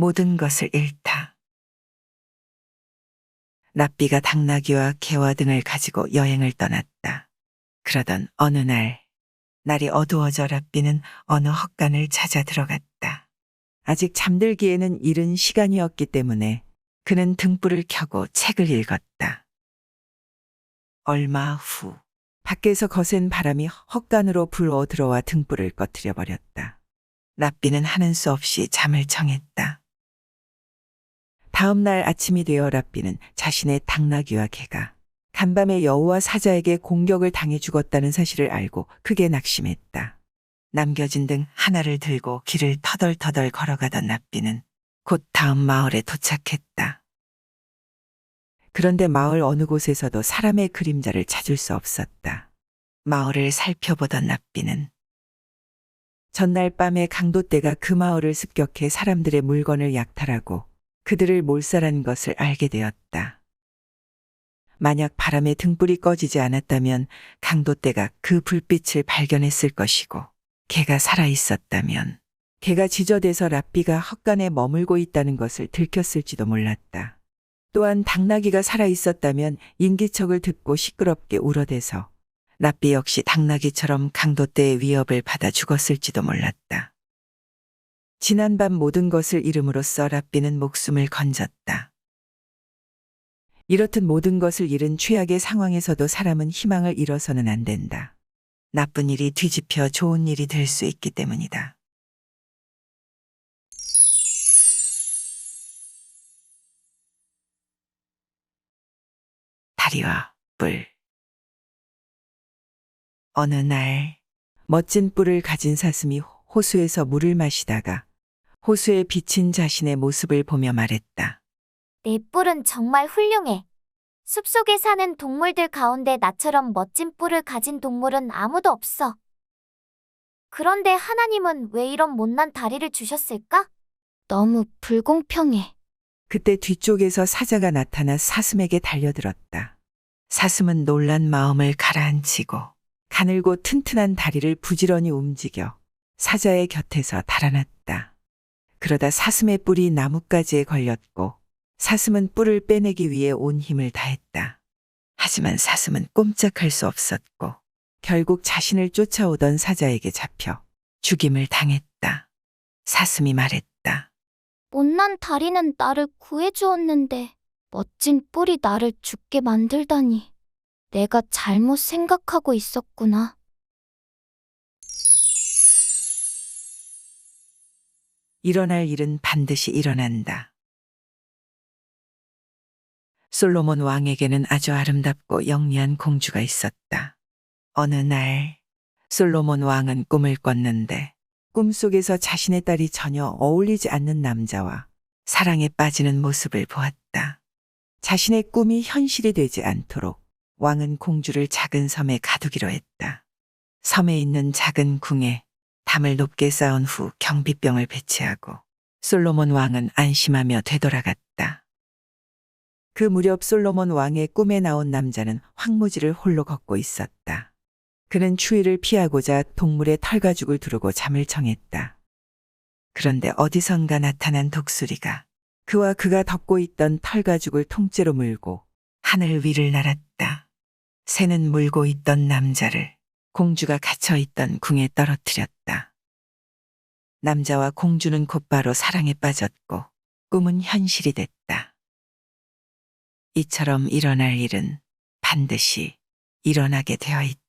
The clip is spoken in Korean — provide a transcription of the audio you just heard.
모든 것을 잃다. 랍비가 당나귀와 개와 등을 가지고 여행을 떠났다. 그러던 어느 날, 날이 어두워져 랍비는 어느 헛간을 찾아 들어갔다. 아직 잠들기에는 이른 시간이었기 때문에 그는 등불을 켜고 책을 읽었다. 얼마 후, 밖에서 거센 바람이 헛간으로 불어 들어와 등불을 꺼뜨려 버렸다. 랍비는 하는 수 없이 잠을 청했다. 다음 날 아침이 되어 랍비는 자신의 당나귀와 개가 간밤에 여호와 사자에게 공격을 당해 죽었다는 사실을 알고 크게 낙심했다. 남겨진 등 하나를 들고 길을 터덜터덜 걸어가던 랍비는 곧 다음 마을에 도착했다. 그런데 마을 어느 곳에서도 사람의 그림자를 찾을 수 없었다. 마을을 살펴보던 랍비는 전날 밤에 강도떼가 그 마을을 습격해 사람들의 물건을 약탈하고 그들을 몰살한 것을 알게 되었다. 만약 바람에 등불이 꺼지지 않았다면 강도떼가 그 불빛을 발견했을 것이고 개가 살아 있었다면 개가 지저대서 랍비가 헛간에 머물고 있다는 것을 들켰을지도 몰랐다. 또한 당나귀가 살아 있었다면 인기척을 듣고 시끄럽게 울어대서 랍비 역시 당나귀처럼 강도떼의 위협을 받아 죽었을지도 몰랐다. 지난 밤 모든 것을 잃음으로써 랍비는 목숨을 건졌다. 이렇듯 모든 것을 잃은 최악의 상황에서도 사람은 희망을 잃어서는 안 된다. 나쁜 일이 뒤집혀 좋은 일이 될 수 있기 때문이다. 다리와 뿔. 어느 날 멋진 뿔을 가진 사슴이 호수에서 물을 마시다가 호수에 비친 자신의 모습을 보며 말했다. 내 뿔은 정말 훌륭해. 숲속에 사는 동물들 가운데 나처럼 멋진 뿔을 가진 동물은 아무도 없어. 그런데 하나님은 왜 이런 못난 다리를 주셨을까? 너무 불공평해. 그때 뒤쪽에서 사자가 나타나 사슴에게 달려들었다. 사슴은 놀란 마음을 가라앉히고 가늘고 튼튼한 다리를 부지런히 움직여 사자의 곁에서 달아났다. 그러다 사슴의 뿔이 나뭇가지에 걸렸고 사슴은 뿔을 빼내기 위해 온 힘을 다했다. 하지만 사슴은 꼼짝할 수 없었고 결국 자신을 쫓아오던 사자에게 잡혀 죽임을 당했다. 사슴이 말했다. 못난 다리는 나를 구해주었는데 멋진 뿔이 나를 죽게 만들다니. 내가 잘못 생각하고 있었구나. 일어날 일은 반드시 일어난다. 솔로몬 왕에게는 아주 아름답고 영리한 공주가 있었다. 어느 날 솔로몬 왕은 꿈을 꿨는데 꿈속에서 자신의 딸이 전혀 어울리지 않는 남자와 사랑에 빠지는 모습을 보았다. 자신의 꿈이 현실이 되지 않도록 왕은 공주를 작은 섬에 가두기로 했다. 섬에 있는 작은 궁에 담을 높게 쌓은 후 경비병을 배치하고 솔로몬 왕은 안심하며 되돌아갔다. 그 무렵 솔로몬 왕의 꿈에 나온 남자는 황무지를 홀로 걷고 있었다. 그는 추위를 피하고자 동물의 털 가죽을 두르고 잠을 청했다. 그런데 어디선가 나타난 독수리가 그와 그가 덮고 있던 털 가죽을 통째로 물고 하늘 위를 날았다. 새는 물고 있던 남자를 공주가 갇혀 있던 궁에 떨어뜨렸다. 남자와 공주는 곧바로 사랑에 빠졌고 꿈은 현실이 됐다. 이처럼 일어날 일은 반드시 일어나게 되어 있다.